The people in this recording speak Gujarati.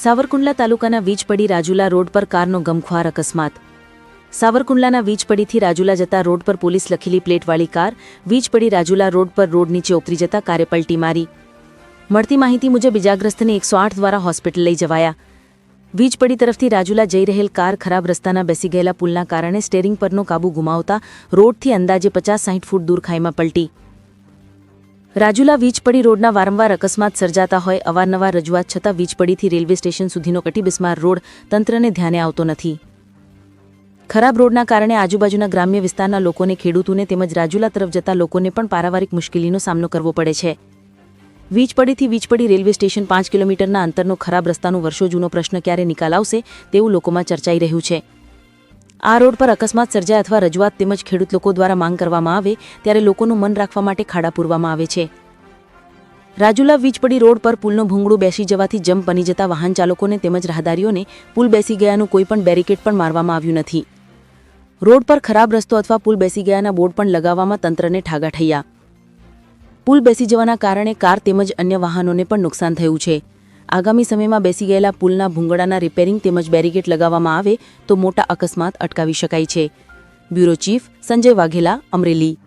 સાવરકુંડલા તાલુકાના વીજપડી રાજુલા રોડ પર કારનો ગમખ્વાર અકસ્માત. સાવરકુંડલાના વીજપડીથી રાજુલા જતા રોડ પર પોલીસ લખેલી પ્લેટવાળી કાર વીજપડી રાજુલા રોડ પર રોડ નીચે ઉતરી જતા કારે પલટી મારી. મળતી માહિતી મુજબ ઇજાગ્રસ્તને એકસો આઠ દ્વારા હોસ્પિટલ લઈ જવાયા. વીજપડી તરફથી રાજુલા જઈ રહેલ કાર ખરાબ રસ્તાના બેસી ગયેલા પુલના કારણે સ્ટેરિંગ પરનો કાબુ ગુમાવતા રોડથી અંદાજે પચાસ સાઠ ફૂટ દૂર ખાઈમાં પલટી. રાજુલા વીજપડી રોડના વારંવાર અકસ્માત સર્જાતા હોય અવારનવાર રજૂઆત છતાં વીજપડીથી રેલવે સ્ટેશન સુધીનો કટીબિસ્માર રોડ તંત્રને ધ્યાને આવતો નથી. ખરાબ રોડના કારણે આજુબાજુના ગ્રામ્ય વિસ્તારના લોકોને, ખેડૂતોને તેમજ રાજુલા તરફ જતા લોકોને પણ પારાવારિક મુશ્કેલીનો સામનો કરવો પડે છે. વીજપડીથી વીજપડી રેલવે સ્ટેશન પાંચ કિલોમીટરના અંતરનો ખરાબ રસ્તાનો વર્ષો જૂનો પ્રશ્ન ક્યારે નિકાલ આવશે તેવું લોકોમાં ચર્ચાઈ રહ્યું છે. આ રોડ પર અકસ્માત સર્જાય અથવા રજૂઆત તેમજ ખેડૂત લોકો દ્વારા માંગ કરવામાં આવે ત્યારે લોકોનું મન રાખવા માટે ખાડા પૂરવામાં આવે છે. રાજુલા વીજપડી રોડ પર પુલનો ભૂંગળું બેસી જવાથી જમ્પ બની જતા વાહન ચાલકોને તેમજ રાહદારીઓને પુલ બેસી ગયાનું કોઈ પણ બેરિકેડ પણ મારવામાં આવ્યું નથી. રોડ પર ખરાબ રસ્તો અથવા પુલ બેસી ગયાના બોર્ડ પણ લગાવવામાં તંત્રને ઠાગા ઠૈયા. પુલ બેસી જવાના કારણે કાર તેમજ અન્ય વાહનોને પણ નુકસાન થયું છે. આગામી સમયમાં બેસી ગયેલા પુલના ભૂંગળાના રિપેરિંગ તેમજ બેરીગેટ લગાવવામાં આવે તો મોટા અકસ્માત અટકાવી શકાય છે. Bureau chief Sanjay Vaghela Amreli.